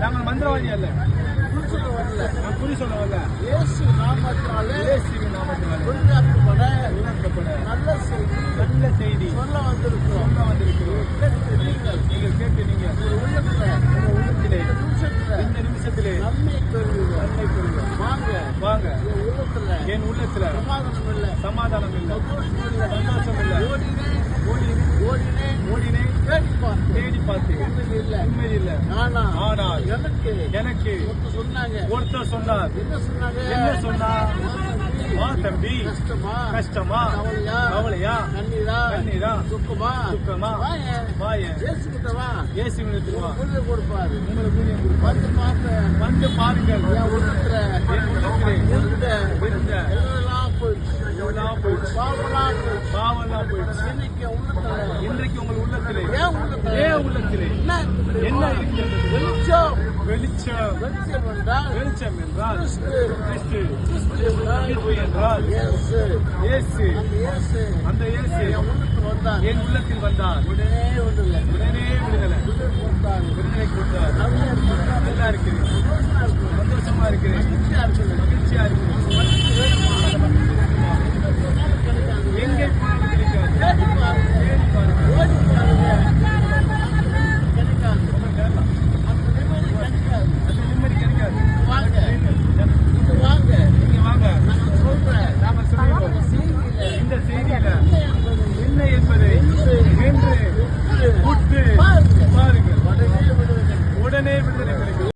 நாங்கள் மந்திரவாதி அல்ல நான் குறி சொல்ல வரல. இயேசு நாமத்தினாலே இயேசுவின் நாமத்தினாலே. உருவாக்கப்பட உணர்த்தப்பட நல்ல செய்தி நல்ல செய்தி. சொல்ல வந்திருக்கிறோம். சொல்ல வந்திருக்கிறோம். கேட்டு நீங்கள் நீங்கள் கேட்டு நீங்க. ஒரு உள்ளத்துல. உங்க உள்ளத்திலே. இந்த நிமிஷத்துல இந்த நிமிஷத்திலே. நன்மை பெறுவீங்க நன்மை பெறுவோம் வாங்க. வாங்க. என் உள்ளத்துல. என் உள்ளத்துல. சமாதானம் இல்லை சமாதானம் இல்லை சந்தோஷம் இல்லை சந்தோஷம் இல்லை ஓடினேன். ஓடினேன். ஓடினேன். ஓடினேன். தேடி பார்த்தேன். தேடி பார்த்தேன். உண்மையில் இல்லை உண்மை இல்லை ஆனால் எனக்கு. எனக்கு. சொன்னாங்க. ஒருத்தர் சொன்னார். என்ன சொன்னாங்க என்ன சொன்னார் வா தம்பி. கஷ்டமா. கஷ்டமா. கவலையா? கவலையா? கண்ணீரா? கண்ணீரா? துக்கமா? துக்கமா. வாயேன் இயேசுகிட்ட வா இயேசுவினத்தில் வா புரிதல் கொடுப்பாரு. உங்களுக்கு ஊழியம் கொடுப்பார். வந்து பார்த்தேன் வந்து பாருங்கள். என் உள்ளத்துல என் உள்ளத்திலே இருந்த இருந்த எல்லாம் போயிடுச்சு. எல்லாம் போயிடுச்சு. பாவெல்லாம் போயிடுச்சு. இன்னைக்கு உள்ளத்துல இன்றைக்கு உங்கள் உள்ளத்திலே. ஏன் உள்ளத்துல? ஏன் உள்ளத்திலே? என்ன? என்ன இருக்கின்றது வெளிச்சம். வெளிச்சம் என்றால் வெளிச்சம் என்றால் கிறிஸ்து. கிறிஸ்து. கிறிஸ்து என்றால் இயேசு. இயேசு. அந்த இயேசு. அந்த இயேசு என் உள்ளத்துக்கு வந்தார். என் உள்ளத்தில் வந்தார். உடனே ஒன்றுல உடனே விடுதலை. விடுதலை கொடுத்தாரு. விடுதலை நல்லா இருக்கிறேன். சந்தோஷமா இருக்கிறேன். மகிழ்ச்சியா இருக்கிறேன். மகிழ்ச்சியா இருக்கிறேன்.